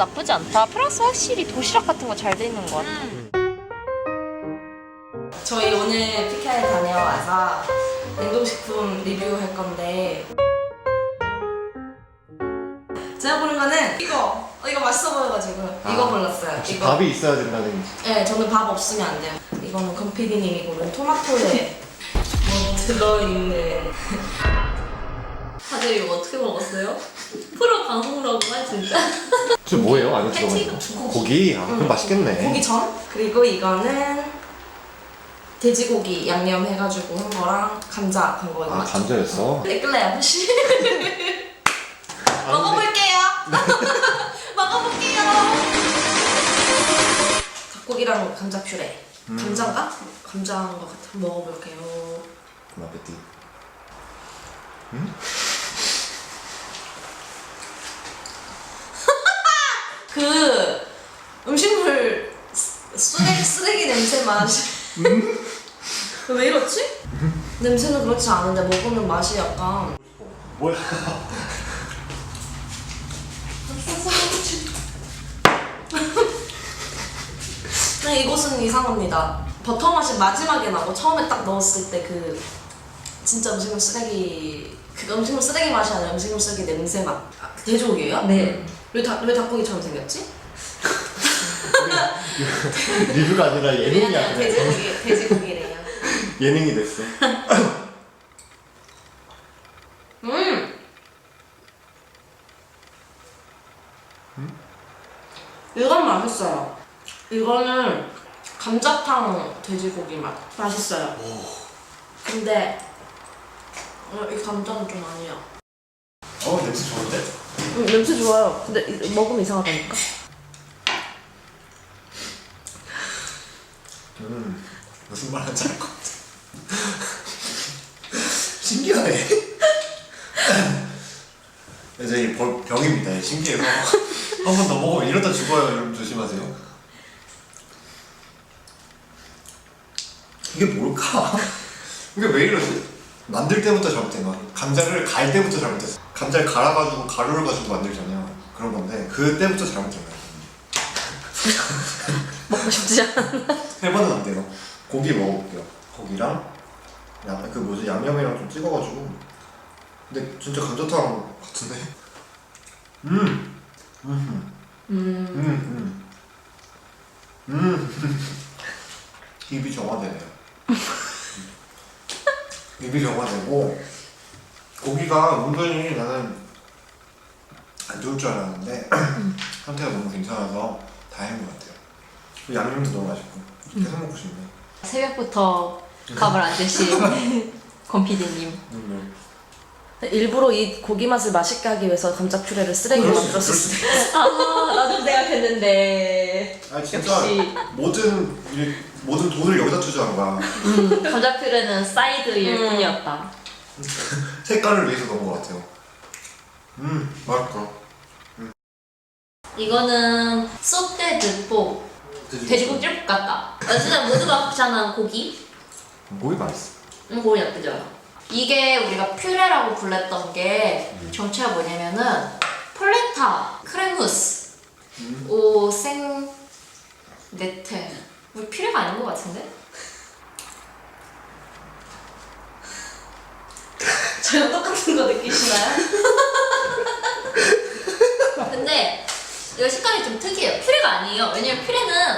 나쁘지 않다. 프랑스 확실히 도시락 같은 거 잘 돼 있는 것 같아. 저희 오늘 피카에 다녀와서 냉동식품 리뷰할 건데 제가 고른 거는 이거 어, 이거 맛있어 보여가지고 이거 골랐어요 혹시 이거 밥이 있어야 된다는. 네 저는 밥 없으면 안 돼요 이거는 건피디님이 고른 토마토에 뭐 들어있는 다들 이거 어떻게 먹었어요? 프로 방송으로 하 진짜 저 뭐예요? 안에 들어가 패티? 있는 거? 고기. 고기. 아, 그럼 맛있겠네. 고기 전 그리고 이거는 돼지고기 양념 해가지고 한 거랑 감자 한 거. 아 감자였어. 에클레 아저씨 먹어볼게요. 먹어볼게요. 닭고기랑 감자 퓨레. 음. 감자인가? 감자인 것 같아. 먹어볼게요. 그나베 그 음식물 쓰- 쓰레기 쓰레기 냄새 맛이. 왜 이렇지? 냄새는 그렇지 않은데 먹으면 맛이 약간. 뭐야? 네, 이곳은 이상합니다. 버터 맛이 마지막에 나고 처음에 딱 넣었을 때 그 진짜 음식물 쓰레기 그 음식물 쓰레기 맛이 아니라 음식물 쓰레기 냄새 맛. 아, 그 돼지고기예요? 네. 왜, 닭, 왜 닭고기처럼 생겼지? 리뷰가 아니라 예능이야. 미안해요. 돼지고기 돼지고기래요. 예능이 됐어. 음. 이건 맛있어요. 이거는 감자탕 돼지고기 맛. 맛있어요. 근데 어, 이 감자는 좀 아니야. 어 냄새 좋은데? 음, 냄새 좋아요. 근데 이- 먹으면 이상하다니까. 음 무슨 말 하는지 알 것 같아. 신기하네. 이제 이 벌- 병입니다. 신기해서 한 번 더 먹으면 이러다 죽어요. 여러분 조심하세요. 이게 뭘까? 이게 왜 이러지? 만들 때부터 잘못된 거야. 감자를 갈 때부터 잘못했어. 감자를 갈아가지고 가루를 가지고 만들잖아요. 그런 건데 그때부터 거야. 먹고 싶지 않아. 세 번은 안 돼요. 고기 먹어볼게요. 고기랑 양, 그 뭐지 양념이랑 좀 찍어가지고. 근데 진짜 감자탕 같은데. 음, 음, 음. 음, 음, 음. 입이 정화되네요. 입이 정화되고 고기가 은근히 나는 안 좋을 줄 알았는데 상태가 너무 괜찮아서 다행인 것 같아요. 양념도 너무 맛있고 계속 먹고 싶네. 새벽부터 밥을 안 드신 권PD님. 음, 일부러 이 고기 맛을 맛있게 하기 위해서 감자 퓨레를 쓰레기로 그럴 수 만들었을 그럴 있어. 아 나도 생각했는데. 아 진짜 역시. 모든 이- 모든 돈을 여기다 투자한 거야. 감자 퓨레는 사이드일 음. 뿐이었다. 색깔을 위해서 넣은 것 같아요. 음 맛있다. 이거는 소떼 드포 돼지고기 볶 같다. 어쨌든 모두가 추천한 고기. 고기 맛있어. 음, 고기 나쁘죠. 이게 우리가 퓨레라고 불렀던 게 정체가 뭐냐면은 폴레타 크레무스 음. 오생 네테 우리 퓨레가 아닌 것 같은데? 저랑 똑같은 거 느끼시나요? 근데 이거 식감이 좀 특이해요. 퓨레가 아니에요. 왜냐면 퓨레는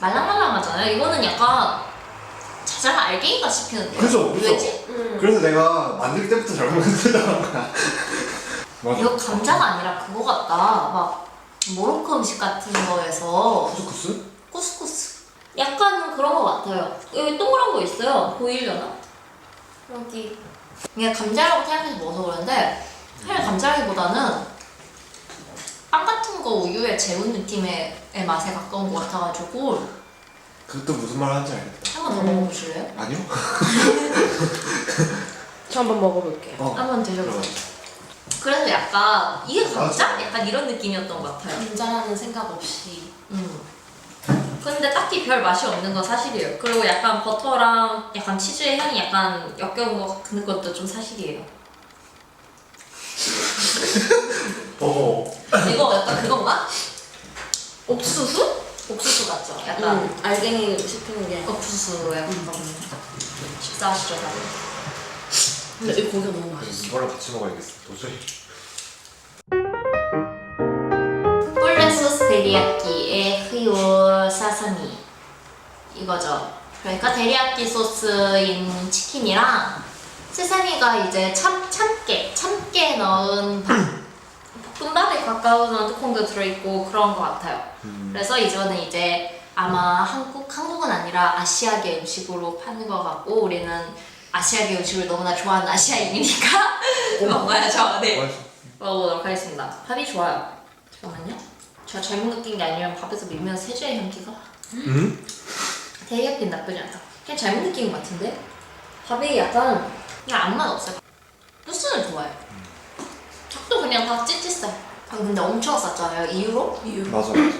말랑말랑하잖아요. 이거는 약간 자잘 알갱이가 씹히는데. 그죠, 그죠. 왜지? 음. 그래서 내가 만들 때부터 잘못 만들던 거야. 맞아. 이거 감자가 아니라 그거 같다. 막 모로코 음식 같은 거에서 쿠스쿠스? 쿠스쿠스. 약간 그런 거 같아요. 여기 동그란 거 있어요. 보이려나? 여기. 이게 감자라고 생각해서 먹어서 그런데 사실 감자라기보다는 빵 같은 거 우유에 재운 느낌의 의 맛에 가까운 것 같아가지고 그것도 무슨 말 하는지 알겠다. 한 번 더 음. 먹어보실래요? 아니요? 저 한번 먹어볼게요. 어. 한 번 드셔보세요. 그래서 약간 이게 감자? 맞아. 약간 이런 느낌이었던 것 같아요. 감자라는 생각 없이. 음. 근데 딱히 별 맛이 없는 건 사실이에요. 그리고 약간 버터랑 약간 치즈의 향이 약간 역겨운 것 같은 것도 좀 사실이에요. 어. 이거 약간 그건가? 옥수수? 옥수수 같죠? 약간 음, 알갱이 씹히는 게. 옥수수에 가까운 식사하시죠 다들 근데 이 고기가 너무 맛있어. 이거랑 같이 먹어야겠어. 도저히. 뿔레 소스 데리야끼의 흐요 사사미 이거죠. 그러니까 데리야끼 소스인 치킨이랑 세사미가 이제 참 참깨 참깨 넣은 밥- 볶음밥에 가까운 뚜껑도 들어있고 그런 것 같아요. 그래서 이거는 이제 아마 한국 한국은 아니라 아시아계 음식으로 파는 것 같고 우리는 아시아계 음식을 너무나 좋아하는 아시아인이니까 먹어야죠. 네. 맛있어. 먹어보도록 하겠습니다. 밥이 좋아요. 잠깐만요. 제가 잘못 느낀 게 아니라 밥에서 밀면 세제의 향기가 음? 되게 나쁘지 않다. 그냥 잘못 느낀 것 같은데 밥이 약간 그냥 아무 맛 없어요. 소스는 좋아요. 닭도 그냥 다 찌찌싸. 아 근데 엄청 쌌잖아요. 2유로? 이유. 맞아. 맞아.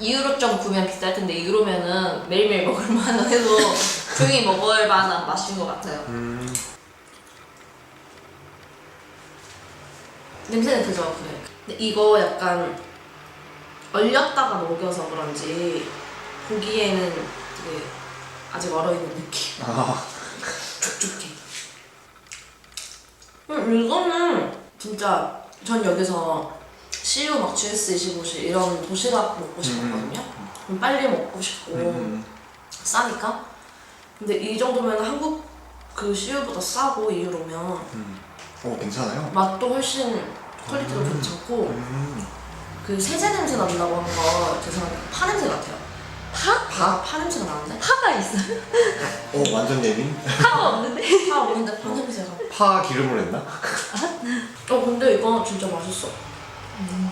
2유로 좀 구면 비쌀 텐데 2유로면은 매일매일 먹을 만한 해도 조용히 먹을 만한 맛인 것 같아요. 음. 냄새는 그저 그래. 근데 이거 약간 얼렸다가 녹여서 그런지 보기에는 되게 아직 얼어있는 느낌. 아. 촉촉해. 음, 이거는 진짜 전 여기서 CU 막 GS25시 이런 도시락 먹고 싶었거든요. 그럼 빨리 먹고 싶고 음. 싸니까. 근데 이 정도면 한국 그 CU보다 싸고 2유로면 음. 어 괜찮아요. 맛도 훨씬 퀄리티도 괜찮고 음. 그 세제 냄새 난다고 한 거 죄송한데 파 냄새 같아요. 파? 파? 파 냄새가 나는데? 파가 있어요? 어 완전 예민. 파가 없는데? 파 오는데 파 냄새가. 파 기름으로 했나? 어 근데 이거 진짜 맛있어.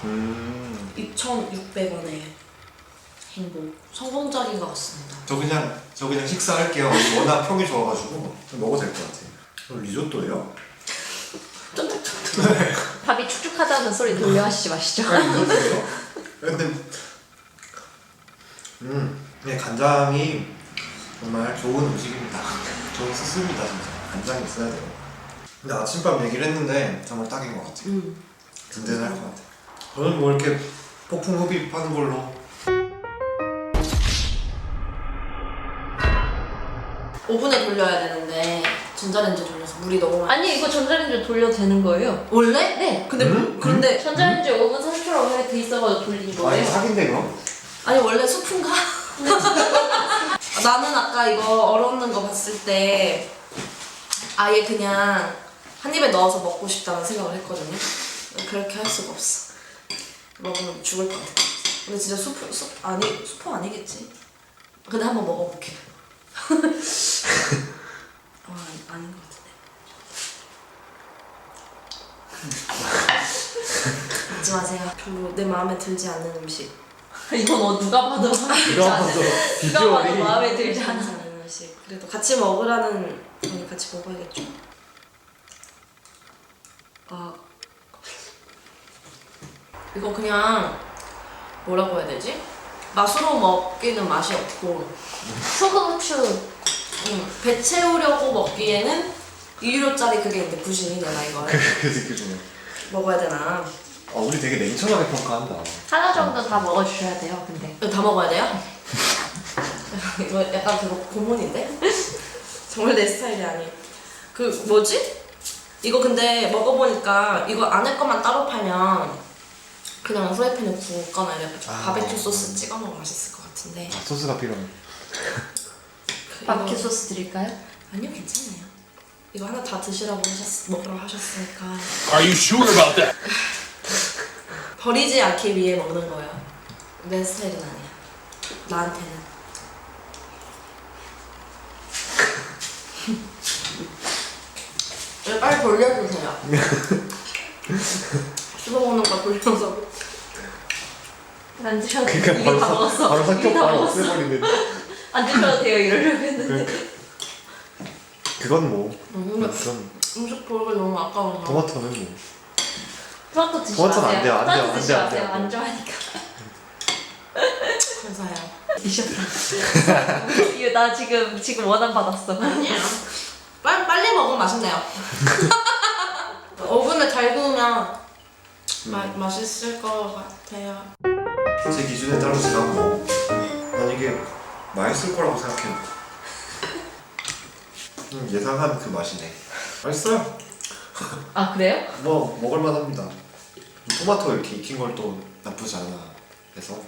음. 2,600원에 행복. 성공적인 것 같습니다. 저 그냥 저 그냥 식사할게요. 워낙 평이 좋아가지고 좀 먹어도 될 것 같아요. 어, 리조또예요? 밥이 축축하다는 소리 들려 하시지 마시죠. 아? 근데 음, 네 간장이 정말 좋은 음식입니다. 좋은 소스입니다 진짜. 간장이 있어야 돼요. 근데 아침밥 얘기를 했는데 정말 딱인 것 같아요. 음. 든든할 것 같아요. 저는 뭐 이렇게 폭풍 흡입하는 걸로 5분에 돌려야 되는데 전자레인지 돌려서 물이 너무 많이. 아니 이거 전자레인지 돌려도 되는 거예요. 원래? 네. 근데 음? 그런데 전자레인지 5분 30초라고 돼 있어가지고 돌린 아니 거예요. 사기인데 그럼? 아니 원래 수프인가? 나는 아까 이거 얼었는 거 봤을 때 아예 그냥 한 입에 넣어서 먹고 싶다는 생각을 했거든요. 그렇게 할 수가 없어. 먹으면 죽을 것 같아. 근데 진짜 수프 수 아니 수프 아니겠지? 근데 한번 먹어볼게. 아 아닌 것 같은데. 먹지 마세요. 별로 내 마음에 들지 않는 음식. 이건 어, 누가 봐도 누가. 봐도 누가 봐도 비주얼이 마음에 들지 않아. 않는 음식. 그래도 같이 먹으라는 아니 같이 먹어야겠죠. 아 이거 그냥 뭐라고 해야 되지? 맛으로 먹기는 맛이 없고 소금 후추 음, 배 채우려고 먹기에는 2유로짜리 그게 있는데 부심이 내나 이거 그 느낌이네. 먹어야 되나? 아 우리 되게 냉철하게 평가한다. 하나 정도 다 먹어주셔야 돼요. 근데 이거 다 먹어야 돼요? 이거 약간 그거 고문인데? 정말 내 스타일이 아니. 그 뭐지? 이거 근데 먹어보니까 이거 안에 것만 따로 팔면 그냥 후라이팬에 구웠거나 이래가지고 아. 바베큐 소스 찍어 먹으면 맛있을 것 같은데. 아, 소스가 필요해. 이거- 소스 드릴까요? 아니요 괜찮아요. 이거 하나 다 드시라고 하셨 먹으라고 하셨으니까 Are you sure about that? 버리지 않기 위해 먹는 거예요. 내 스타일은 아니야. 나한테는. 왜 빨리 돌려주세요. 씹어먹는 거 돌려서. 안 드셔도. 그러니까 이게 바로 다 사- 먹었어. 바로 다 바로 먹었어. 없애버리는. 안 드셔도 돼요 이러려고 했는데. 그러니까. 그건 뭐. 음, 그건 음식 보기가 너무 아까워서. 토마토는 뭐. 토마토 드시면 토마토는 안 돼요, 안 돼요, 토마토 안 돼요, 안 돼요. 안 돼요. 안 좋아하니까. 감사해요. 이거 나 지금 지금 원한 받았어. 아니야. 빨리, 빨리 먹으면 맛있네요. 오븐에 잘 구우면 마, 맛있을 것 같아요. 제 기준에 따라 제가 뭐, 난 이게 맛있을 거라고 생각해요. 음, 예상한 그 맛이네. 맛있어요. 아 그래요? 뭐 먹을만합니다. 토마토 이렇게 익힌 걸 또 나쁘지 않아 해서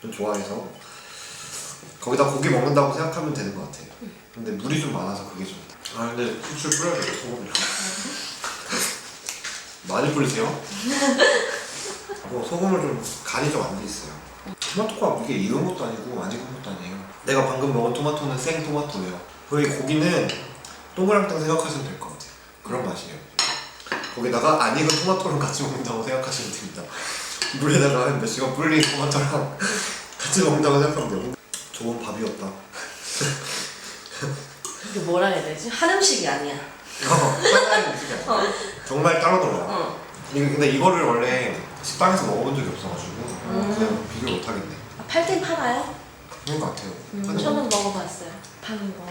좀 좋아해서 거기다 고기 먹는다고 생각하면 되는 것 같아요. 근데 물이 좀 많아서 그게 좀. 아 근데 후추 뿌려야 돼요 소금이랑. 많이 뿌리세요? 뭐 소금을 좀 간이 좀 안 돼 있어요. 토마토가 이게 익은 것도 아니고 안 익은 것도 아니에요. 내가 방금 먹은 토마토는 생 토마토예요. 거기 고기는 동그랑땡 생각하시면 될 것 같아요. 그런 맛이에요. 거기다가 안 익은 토마토랑 같이 먹는다고 생각하시면 됩니다. 물에다가 한몇 시간 불린 토마토랑 같이 먹는다고 생각하면 돼요. 좋은 밥이었다. 이게 뭐라 해야 되지? 한 음식이 아니야. 어, 상당히 아니야. 정말 따로 놀아 요. 어. 이거 근데 이거를 원래 식당에서 먹어본 적이 없어가지고 그냥 비교 못 하겠네. 아, 팔긴 팔아요? 그런 것 같아요. 한 저는 먹어봤어요. 파는 거.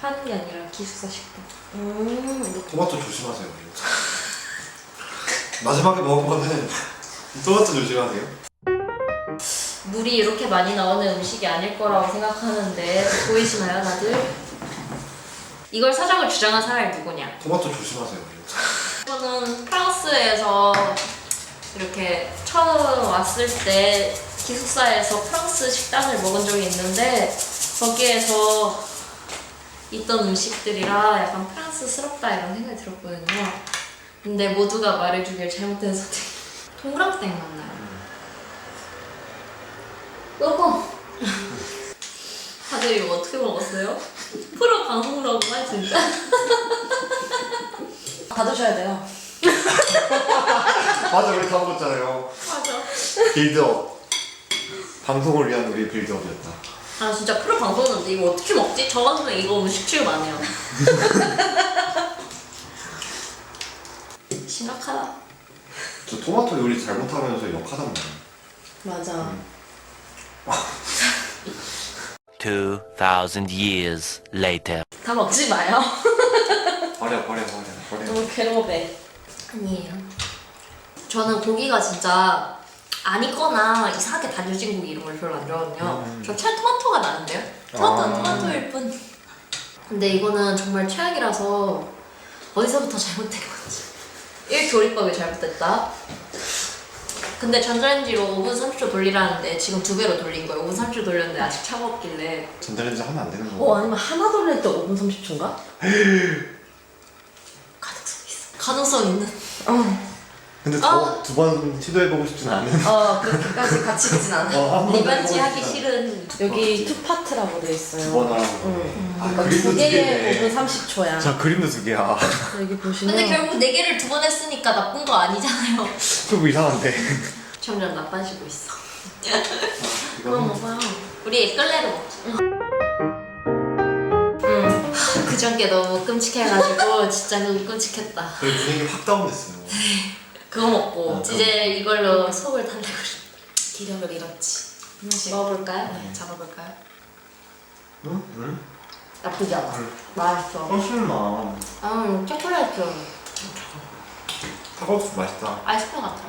파는 게 아니라 기숙사 식당. 음. 토마토 조심하세요. 마지막에 먹은 거는 토마토 조심하세요. 물이 이렇게 많이 나오는 음식이 아닐 거라고 생각하는데 보이시나요 다들? 이걸 사장을 주장한 사람이 누구냐? 토마토 조심하세요. 저는 프랑스에서 이렇게 처음 왔을 때 기숙사에서 프랑스 식당을 먹은 적이 있는데 거기에서 있던 음식들이라 약간 프랑스스럽다 이런 생각이 들었거든요. 근데 모두가 말해주길 잘못된 선택. 동그랑땡 맞나요? 여보. 다들 이거 어떻게 먹었어요? 프로 방송라고만 진짜. 다 드셔야 돼요. 맞아, 우리 다 먹었잖아요. 맞아. 빌드업. 방송을 위한 우리 빌드업이었다. 아 진짜 프로 방송인데 이거 어떻게 먹지? 저 같으면 이거 음식 취급 안 해요. 심각하다. 저 토마토 요리 잘못하면서 욕하단 말이야. 맞아. 2,000 years later. 다 먹지 마요. 버려, 버려, 버려, 버려. 너무 괴로워해. 아니에요. 저는 고기가 진짜 안 익거나 이상하게 다져진 고기 이런 걸 별로 안 좋아하거든요. 음. 저 차라리 토마토가 나는데요? 토마토는 아. 토마토일 뿐. 근데 이거는 정말 최악이라서 어디서부터 잘못된 건지. 1조리법이 잘못됐다. 근데 전자레인지로 5분 30초 돌리라는데 지금 두 배로 돌린 거예요. 5분 30초 돌렸는데 아직 차갑길래 전자레인지 하면 안 되는 어 거. 아니면 하나 돌릴 때 5분 30초인가? 가능성 있어. 가능성 있는. 어. 근데 아. 두번 시도해보고 싶진 않은. 어 그렇게까지 같이진 않아. 어, 한번 리반지 해보고 하기. 싫은. 여기 투 파트라고 돼 있어요. 두번 하라고. 응. 아, 그러니까 그림도 두두 개에 개네. 5분 30초야. 자, 그림도 두 개야. 여기 보시면 근데 결국 네 개를 두 번 했으니까 나쁜 거 아니잖아요. 좀 이상한데. 점점 나빠지고 있어. 그럼 이거는 먹어요. 우리 에클레르 먹자. 응. 그전 게 너무 끔찍해가지고 진짜 너무 끔찍했다. 저희 분위기 확 다운됐어요. 그거 먹고 아, 이제 이걸로 속을 달래고 싶어. 기력을 잃었지. 하나씩 먹어볼까요? 네, 잡아볼까요? 응? 응? 나쁘지 않아. 응. 맛있어. 훨씬 나. 음, 초콜릿. 사과국수 맛있다. 아이스크림 같아.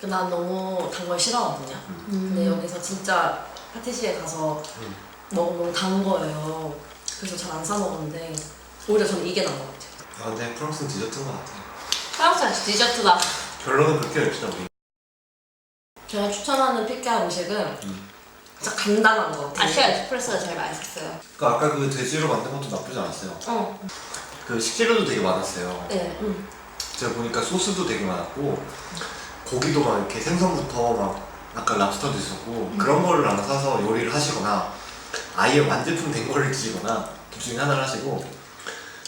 그난 너무 단 걸 싫어하거든요. 근데 여기서 진짜 파티시에 가서 음. 너무 너무 단 거예요. 그래서 잘 안 사 먹었는데 오히려 저는 이게 나은 것 같아요. 아, 근데 프랑스는 디저트인 것 같아. 프랑스 디저트다. 결론은 그렇게 냅시다, 우리. 제가 추천하는 피케 음식은 음. 진짜 간단한 거. 아시아 에스프레소가 제일 맛있었어요. 그 아까 그 돼지로 만든 것도 나쁘지 않았어요. 어. 그 식재료도 되게 많았어요. 네. 음. 제가 보니까 소스도 되게 많았고 고기도 막 이렇게 생선부터 막 아까 랍스터도 있었고 그런 거를 하나 사서 요리를 하시거나 아예 완제품 된 거를 드시거나 둘 중에 하나를 하시고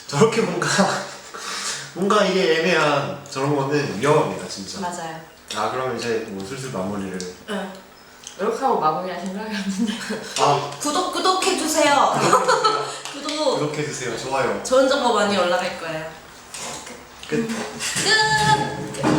저렇게 뭔가 뭔가 이게 애매한 저런 거는 위험합니다 진짜 맞아요. 아 그럼 이제 뭐 슬슬 마무리를 네. 이렇게 하고 마무리할 생각이 없는데. 아 구독 구독해 주세요. 구독. 구독해 주세요 좋아요 좋은 정보 많이 올라갈 거예요. 끝 끝!